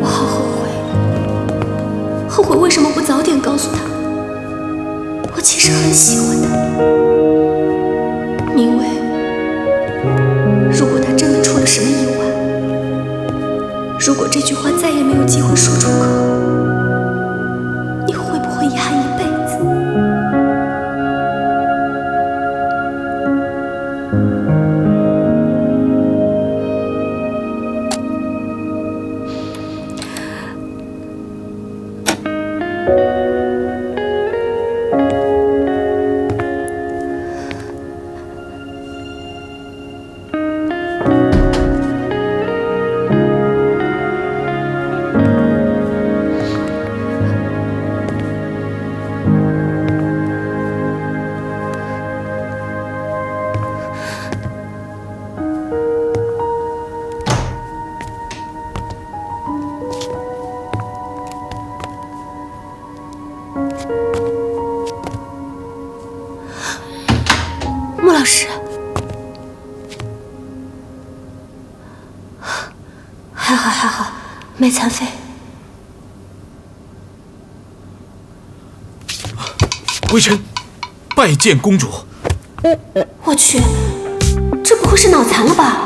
我好后悔，后悔为什么不早点告诉他？我其实很喜欢他。因为如果他真的出了什么意外，如果这句话再也没有机会说出口。还好还好，没残废。微臣拜见公主。我去，这不会是脑残了吧？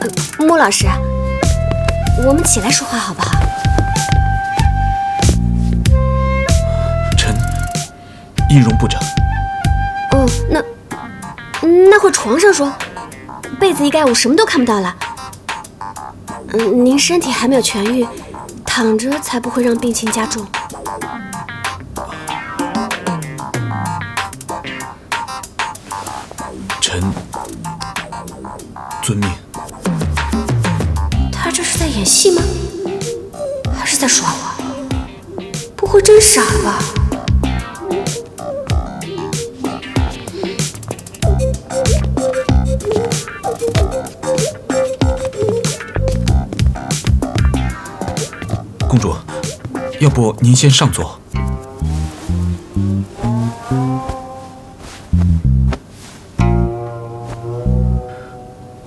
呃穆老师，我们起来说话好不好？臣音容不整，床上说，被子一盖，我什么都看不到了。嗯，您身体还没有痊愈，躺着才不会让病情加重。臣遵命。他这是在演戏吗？还是在耍我？不会真傻吧？要不您先上座。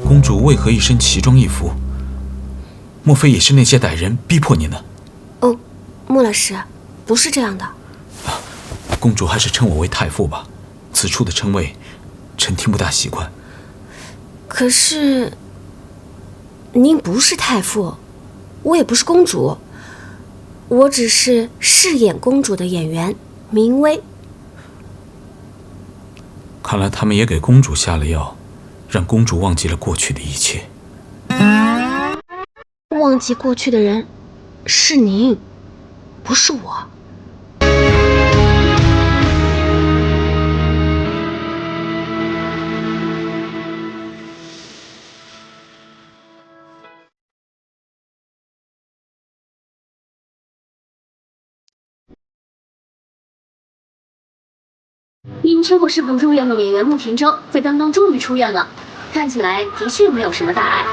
公主为何一身奇装异服？莫非也是那些歹人逼迫您呢？哦，穆老师，不是这样的。啊公主还是称我为太傅吧，此处的称谓，臣听不大习惯。可是，您不是太傅，我也不是公主，我只是饰演公主的演员明薇。看来他们也给公主下了药，让公主忘记了过去的一切。忘记过去的人是您，不是我。因车祸事故住院的演员穆廷舟在刚刚终于出院了，看起来的确没有什么大碍。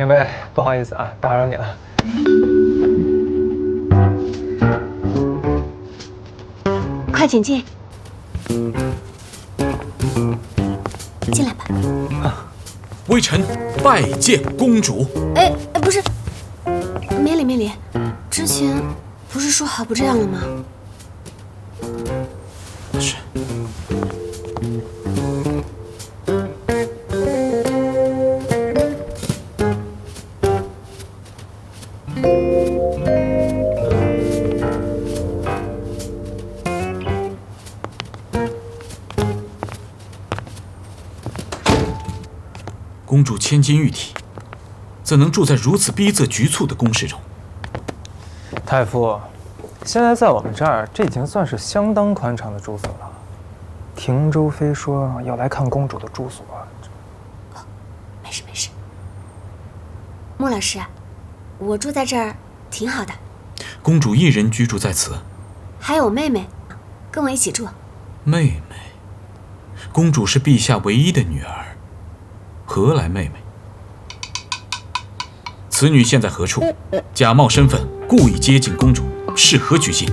明白，不好意思啊，打扰你了。快请进，进来吧。啊微臣拜见公主。哎哎，不是，免礼免礼，之前不是说好不这样了吗？是。公主千金玉体，怎能住在如此逼仄局促的宫室中？太傅，现在在我们这儿，这已经算是相当宽敞的住所了。廷州妃说要来看公主的住所，没事没事。莫老师，我住在这儿挺好的，公主一人居住在此。还有我妹妹，跟我一起住。妹妹，公主是陛下唯一的女儿，何来妹妹？此女现在何处？假冒身份，故意接近公主，是何居心？